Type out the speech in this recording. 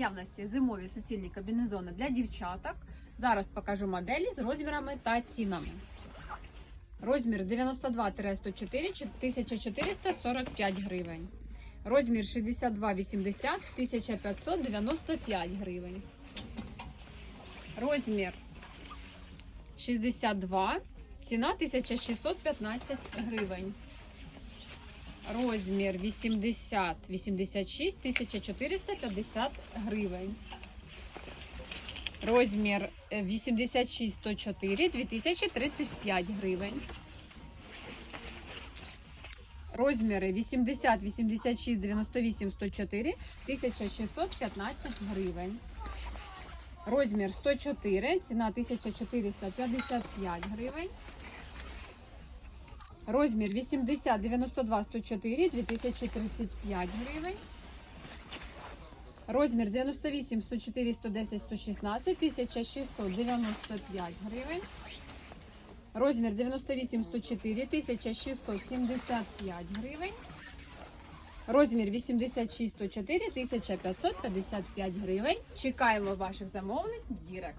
наявності зимові суцільні комбінезони для дівчаток. Зараз покажу моделі з розмірами та цінами. Розмір 92-104 1445 гривень. Розмір 62-80 1595 гривень. Розмір 62, ціна 1615 гривень. Розмір 80, 86, 1450 гривень. Розмір е, 86, 104, 2035 гривень. Розміри 80, 86, 98, 104, 1615 гривень. Розмір 104, ціна 1455 гривень. Розмір 80, 92, 104, 2035 гривень. Розмір 98, 104, 110, 116, 1695 гривень. Розмір 98, 104, 1675 гривень. Розмір 86, 104, 1555 гривень. Чекаємо ваших замовлень Дірект.